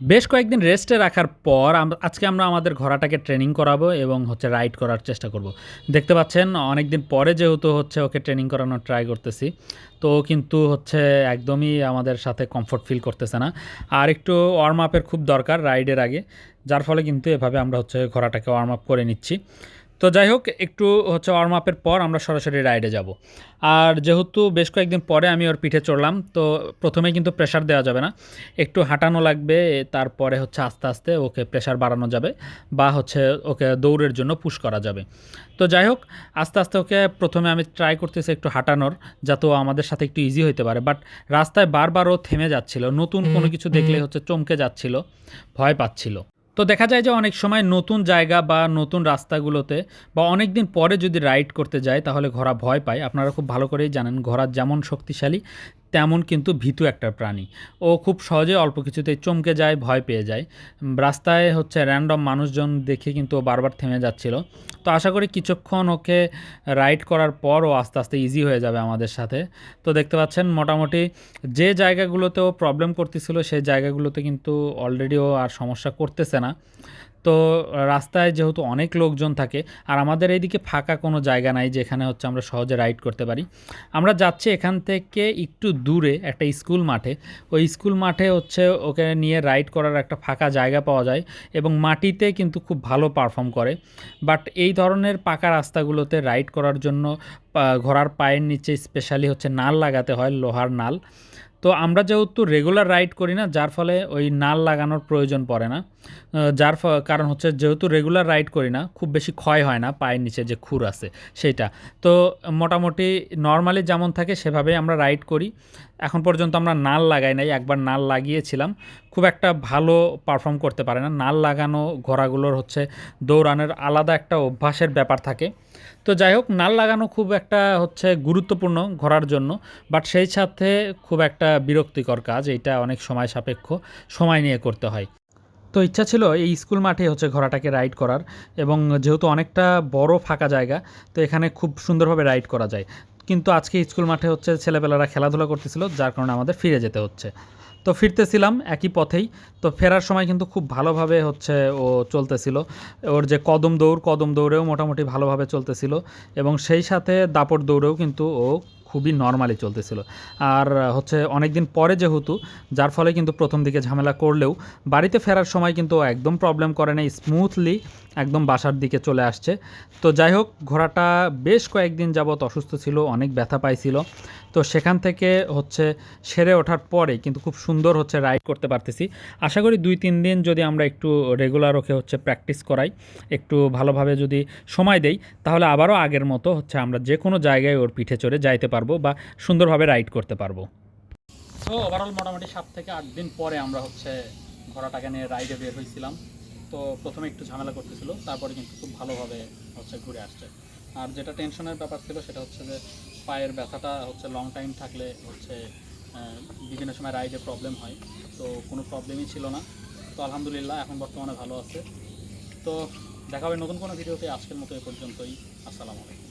বেশ কয়েকদিন রেস্টে রাখার পর আজকে আমরা আমাদের ঘোড়াটাকে ট্রেনিং করাবো এবং হচ্ছে রাইড করার চেষ্টা করব। দেখতে পাচ্ছেন অনেক দিন পরে যেহেতু হচ্ছে ওকে ট্রেনিং করানোর ট্রাই করতেছি, তো কিন্তু হচ্ছে একদমই আমাদের সাথে কমফোর্ট ফিল করতেছে না। আর একটু ওয়ার্ম আপের খুব দরকার রাইডের আগে, যার ফলে কিন্তু এভাবে আমরা হচ্ছে ঘোড়াটাকে ওয়ার্ম আপ করে নিচ্ছি। তো যাই হোক একটু হচ্ছে ওয়ার্ম আপের পর আমরা সরাসরি রাইডে যাব। আর যেহেতু বেশ কয়েকদিন পরে আমি ওর পিঠে চড়লাম তো প্রথমে কিন্তু প্রেশার দেওয়া যাবে না। একটু হাঁটানো লাগবে তারপরে হচ্ছে আস্তে আস্তে ওকে প্রেশার বাড়ানো যাবে বা হচ্ছে ওকে দৌড়ের জন্য পুশ করা যাবে। তো যাই হোক আস্তে আস্তে ওকে প্রথমে আমি ট্রাই করতেছি একটু হাঁটানোর যাতে ও আমাদের সাথে একটু ইজি হতে পারে। বাট রাস্তায় বারবার ও থেমে যাচ্ছিল নতুন কোনো কিছু দেখলে হচ্ছে চমকে যাচ্ছিল ভয় পাচ্ছিল। তো দেখা যায় যে অনেক সময় নতুন জায়গা বা নতুন রাস্তাগুলোতে বা অনেক দিন পরে যদি রাইড করতে যায়, তাহলে ঘোড়া ভয় পায়। আপনারা খুব ভালো করেই জানেন, ঘোড়া যেমন শক্তিশালী তেমন কিন্তু ভীতু একটা প্রাণী। ও খুব সহজে অল্প কিছুতে চমকে যায়, ভয় পেয়ে যায়। রাস্তায় হচ্ছে র্যান্ডম মানুষজন দেখে কিন্তু ও বারবার থেমে যাচ্ছিল। তো আশা করি কিছুক্ষণ ওকে রাইড করার পর ও আস্তে আস্তে ইজি হয়ে যাবে আমাদের সাথে। তো দেখতে পাচ্ছেন মোটামুটি যে জায়গাগুলোতে ও প্রবলেম করতেছিল, সেই জায়গাগুলোতে কিন্তু অলরেডি ও আর সমস্যা করতেছে না। তো রাস্তায় যেহেতু অনেক লোকজন থাকে, আর আমাদের এইদিকে ফাঁকা কোনো জায়গা নাই যেখানে হচ্ছে আমরা সহজে রাইড করতে পারি। আমরা যাচ্ছি এখান থেকে একটু দূরে একটা স্কুল মাঠে। ওই স্কুল মাঠে হচ্ছে ওকে নিয়ে রাইড করার একটা ফাঁকা জায়গা পাওয়া যায় এবং মাটিতে কিন্তু খুব ভালো পারফর্ম করে। বাট এই ধরনের পাকা রাস্তাগুলোতে রাইড করার জন্য ঘোড়ার পায়ের নিচে স্পেশালি হচ্ছে নাল লাগাতে হয়, লোহার নাল। তো আমরা যেহেতু রেগুলার রাইড করি না, যার ফলে ওই নাল লাগানোর প্রয়োজন পড়ে না। যার কারণ হচ্ছে যেহেতু রেগুলার রাইড করি না, খুব বেশি ক্ষয় হয় না পায়ের নিচে যে খুর আছে সেইটা। তো মোটামুটি নর্মালি যেমন থাকে সেভাবেই আমরা রাইড করি। এখন পর্যন্ত আমরা নাল লাগাই নাই, একবার নাল লাগিয়েছিলাম। খুব একটা ভালো পারফর্ম করতে পারে না। নাল লাগানো ঘোড়াগুলোর হচ্ছে দৌড়ানোর আলাদা একটা অভ্যাসের ব্যাপার থাকে। তো যাই হোক, নাল লাগানো খুব একটা হচ্ছে গুরুত্বপূর্ণ ঘোরার জন্য বাট সেই সাথে খুব একটা বিরক্তিকর কাজ এটা অনেক সময় সাপেক্ষ, সময় নিয়ে করতে হয়। তো ইচ্ছা ছিল এই স্কুল মাঠে হচ্ছে ঘোড়াটাকে রাইড করার, এবং যেহেতু অনেকটা বড় ফাঁকা জায়গা, তো এখানে খুব সুন্দরভাবে রাইড করা যায়। কিন্তু আজকে স্কুল মাঠে হচ্ছে ছেলেপেলারা খেলাধুলা করতেছিল, যার কারণে আমাদের ফিরে যেতে হচ্ছে। তো ফিরতেছিলাম একই পথেই। তো ফেরার সময় কিন্তু খুব ভালোভাবে হচ্ছে ও চলতেছিল। ওর যে কদম দৌড়, কদম দৌড়েও মোটামুটি ভালোভাবে চলতেছিল এবং সেই সাথে দাপট দৌড়েও কিন্তু ও খুবই নর্মালি চলতেছিল। আর হচ্ছে অনেক দিন পরে যেহেতু, যার ফলে কিন্তু প্রথম দিকে ঝামেলা করলেও বাড়িতে ফেরার সময় কিন্তু একদম প্রবলেম করে না স্মুথলি একদম বাসার দিকে চলে আসছে। তো যাই হোক, ঘোড়াটা বেশ কয়েকদিন যাবৎ অসুস্থ ছিল, অনেক ব্যথা পাইছিল। তো সেখান থেকে হচ্ছে সেরে ওঠার পরে কিন্তু খুব সুন্দর হচ্ছে রাইড করতে পারতেছি। আশা করি দুই, তিন দিন যদি আমরা একটু রেগুলার ওকে হচ্ছে প্র্যাকটিস করাই, একটু ভালোভাবে যদি সময় দেই, তাহলে আবারও আগের মতো হচ্ছে আমরা যে কোনো জায়গায় ওর পিঠে চড়ে যাইতে পারব বা সুন্দরভাবে রাইড করতে পারব। তো ওভারঅল মোটামুটি সাত থেকে আট দিন পরে আমরা হচ্ছে ঘোড়াটাকে নিয়ে রাইডে বের হয়েছিলাম তো প্রথমে একটু ঝামেলা করতেছিল, তারপরে কিন্তু খুব ভালোভাবে হচ্ছে ঘুরে আসছে। আর যেটা টেনশনের ব্যাপার ছিল, সেটা হচ্ছে যে পায়ের ব্যথাটা হচ্ছে লং টাইম থাকলে হচ্ছে বিভিন্ন সময় রাইডে প্রবলেম হয়। তো কোনো প্রবলেমই ছিল না। তো আলহামদুলিল্লাহ, এখন বর্তমানে ভালো আছে। তো দেখা হবে নতুন কোনো ভিডিওতে। আজকের মতো এ পর্যন্তই। আসসালামু আলাইকুম।